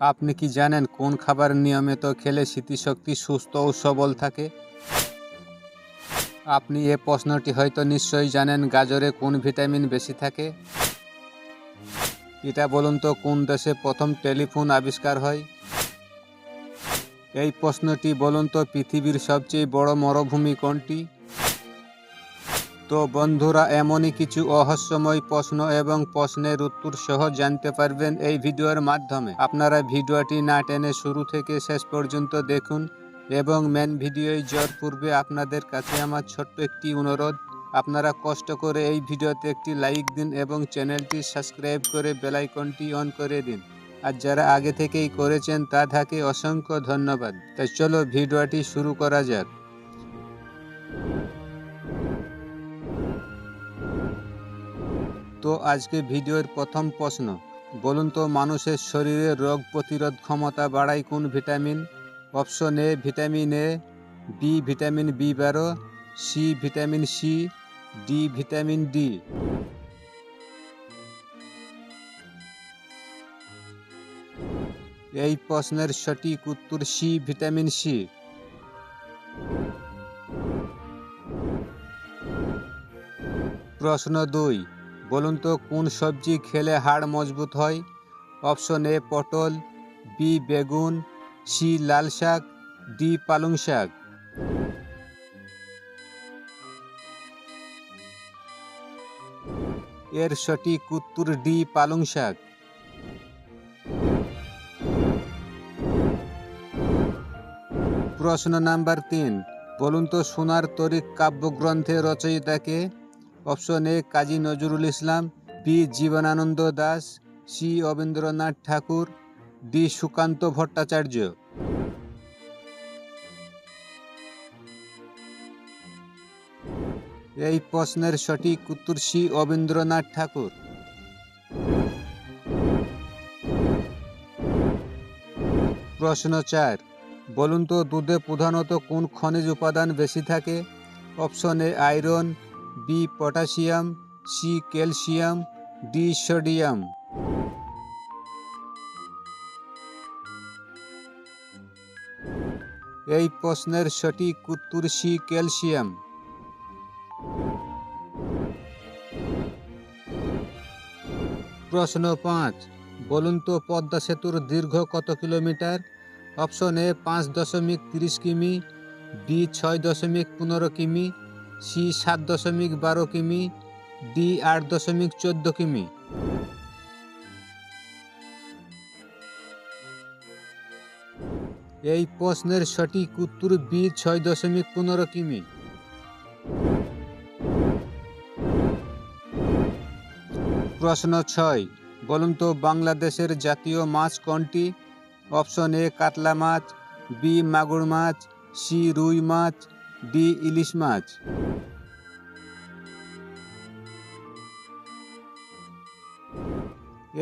আপনি কি জানেন কোন খাবার নিয়মিত খেলে স্মৃতিশক্তি সুস্থ ও সবল থাকে? আপনি এ প্রশ্নটি হয়তো নিশ্চয়ই জানেন গাজরে কোন ভিটামিন বেশি থাকে? এটা বলুন তো কোন দেশে প্রথম টেলিফোন আবিষ্কার হয়? এই প্রশ্নটি বলুন তো পৃথিবীর সবচেয়ে বড় মরুভূমি কোনটি? তো বন্ধুরা, এমনই কিছু অহস্যময় প্রশ্ন এবং প্রশ্নের উত্তর সহ জানতে পারবেন এই ভিডিওর মাধ্যমে। আপনারা ভিডিওটি না টেনে শুরু থেকে শেষ পর্যন্ত দেখুন এবং মেন ভিডিওয় যাওয়ার পূর্বে আপনাদের কাছে আমার ছোট্ট একটি অনুরোধ। আপনারা কষ্ট করে এই ভিডিওতে একটি লাইক দিন এবং চ্যানেলটি সাবস্ক্রাইব করে বেলাইকনটি অন করে দিন। আর যারা আগে থেকেই করেছেন তা থাকে অসংখ্য ধন্যবাদ। তাই চলো ভিডিওটি শুরু করা যাক। তো আজকে ভিডিওর প্রথম প্রশ্ন। বলুন তো, মানুষের শরীরে রোগ প্রতিরোধ ক্ষমতা বাড়ায় কোন vitamin? Option A, vitamin A, B, vitamin B বারো, C, vitamin C, D, vitamin D. এই প্রশ্নের সঠিক উত্তর সি, ভিটামিন সি। প্রশ্ন দুই বলুন তো, কোন সবজি খেলে হাড় মজবুত হয়? অপশন এ, পটল, বি, বেগুন, সি, লাল শাক, ডি, পালং শাক। এর সঠিক উত্তর ডি, পালং শাক। প্রশ্ন নাম্বার তিন, বলুন তো, সোনার তরিক কাব্যগ্রন্থের রচয়িতাকে option A Kazi Nazrul Islam B Jibanananda Das, C Rabindranath Thakur, D Sukanta Bhattacharya. এই প্রশ্নের সঠিক উত্তর সি অবীন্দ্রনাথ ঠাকুর। প্রশ্ন চার, বলুন তো দুধে প্রধানত কোন খনিজ উপাদান বেশি থাকে? Option A iron B potassium, C calcium, D sodium. এই প্রশ্নের সঠিক উত্তর সি ক্যালসিয়াম। প্রশ্ন পাঁচ, বলুন তো পদ্মা সেতুর দীর্ঘ কত কিলোমিটার? অপশন এ পাঁচ দশমিক তিরিশ কিমি, বি ছয় দশমিক পনেরো কিমি সি সাত দশমিক বারো কিমি, ডি আট দশমিক চোদ্দ কিমি। এই প্রশ্নের সঠিক উত্তর বি ছয় দশমিক পনেরো কিমি। প্রশ্ন ছয়, বলুন তো বাংলাদেশের জাতীয় মাছ কোনটি? অপশন এ কাতলা মাছ, বি মাগুর মাছ, সি রুই মাছ ডি ইলিশ মাছ।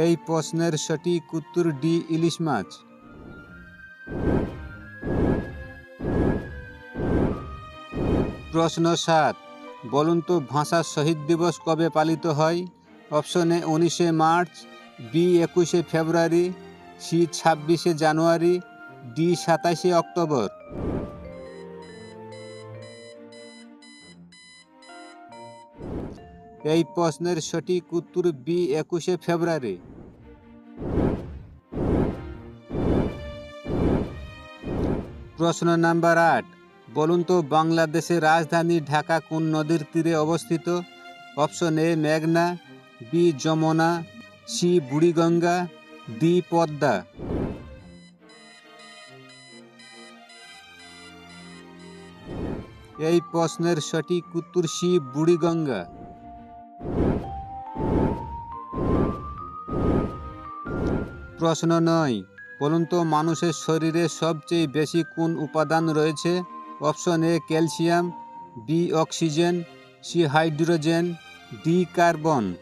এই প্রশ্নের সঠিক উত্তর ডি ইলিশ মাছ। প্রশ্ন সাত, বলুন তো ভাষা শহীদ দিবস কবে পালিত হয়? অপশন এ উনিশে মার্চ, বি একুশে ফেব্রুয়ারি, সি ছাব্বিশে জানুয়ারি, ডি সাতাশে অক্টোবর। এই প্রশ্নের সঠিক উত্তর বি একুশে ফেব্রুয়ারি। প্রশ্ন নাম্বার আট, বলুন তো বাংলাদেশের রাজধানী ঢাকা কোন নদীর তীরে অবস্থিত? অপশন এ, মেঘনা, B, Jamuna, C, Buriganga, D, Padma. এই প্রশ্নের সঠিক উত্তর সি, বুড়িগঙ্গা। প্রশ্ন নয়। বলুন তো, মানুষের শরীরে সবচেয়ে বেশি কোন উপাদান রয়েছে? Option A, calcium, B, oxygen, C, hydrogen, D, carbon.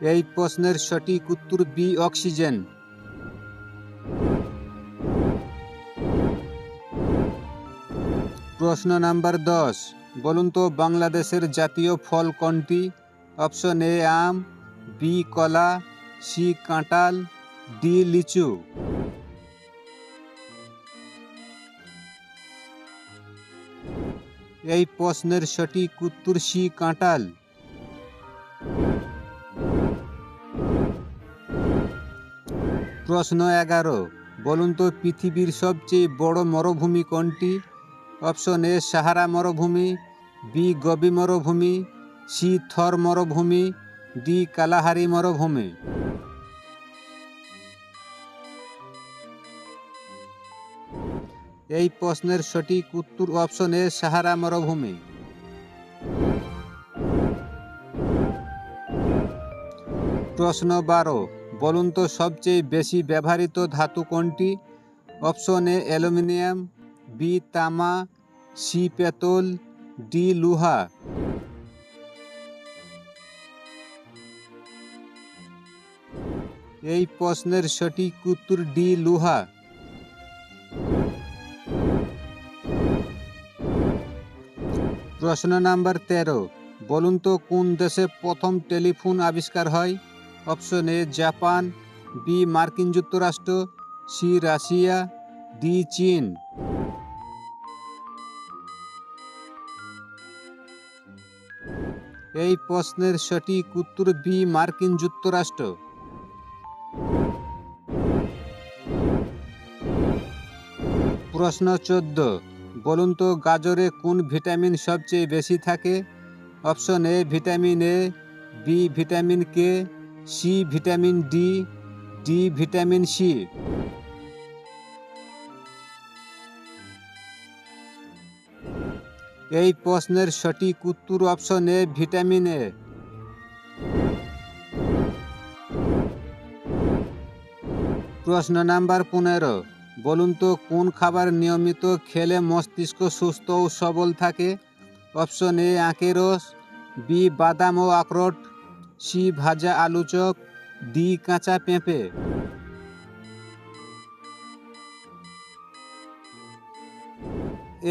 এই প্রশ্নের সঠিক উত্তর বি, অক্সিজেন। প্রশ্ন নাম্বার দশ। বলুন তো বাংলাদেশের জাতীয় ফল কোনটি? অপশন এ আম, বি কলা, সি কাঁঠাল, ডি লিচু। এই প্রশ্নের সঠিক উত্তর সি কাঁঠাল। প্রশ্ন এগারো, বলুন তো পৃথিবীর সবচেয়ে বড় মরুভূমি কোনটি? অপশন এ, সাহারা মরুভূমি, বি, গবি মরুভূমি, সি, থর মরুভূমি, ডি, কালাহারি মরুভূমি। এই প্রশ্নের সঠিক উত্তর অপশন এ, সাহারা মরুভূমি। প্রশ্ন বারো, বলুন তো সবচেয়ে বেশি ব্যবহৃত ধাতু কোনটি? অপশন এ, অ্যালুমিনিয়াম বি তামা সি পেতল, ডি লুহা। এই প্রশ্নের সঠিক উত্তর ডি লুহা। প্রশ্ন নাম্বার তেরো। বলুন তো, কোন দেশে প্রথম টেলিফোন আবিষ্কার হয়? অপশন এ, জাপান, বি, মার্কিন যুক্তরাষ্ট্র, সি, রাশিয়া, ডি, চীন। এই প্রশ্নের সঠিক উত্তর বি মার্কিন যুক্তরাষ্ট্র। প্রশ্ন চোদ্দ, বলুন তো গাজরে কোন ভিটামিন সবচেয়ে বেশি থাকে? Option A vitamin A, B vitamin K, C vitamin D D vitamin C. এই প্রশ্নের সঠিক উত্তর অপশন এ ভিটামিন এ প্রশ্ন নাম্বার পনেরো, বলুন তো কোন খাবার নিয়মিত খেলে মস্তিষ্ক সুস্থ ও সবল থাকে? অপশন এ আখের রস বি বাদাম ও আখরোট সি ভাজা আলু চপ ডি কাঁচা পেঁপে।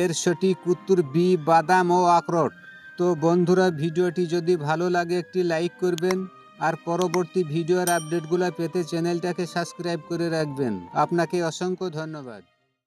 এর সঠিক উত্তর বি, বাদাম ও আখরোট। তো বন্ধুরা, ভিডিওটি যদি ভালো লাগে, একটি লাইক করবেন আর পরবর্তী ভিডিওর আপডেটগুলো পেতে চ্যানেলটাকে সাবস্ক্রাইব করে রাখবেন। আপনাকে অসংখ্য ধন্যবাদ।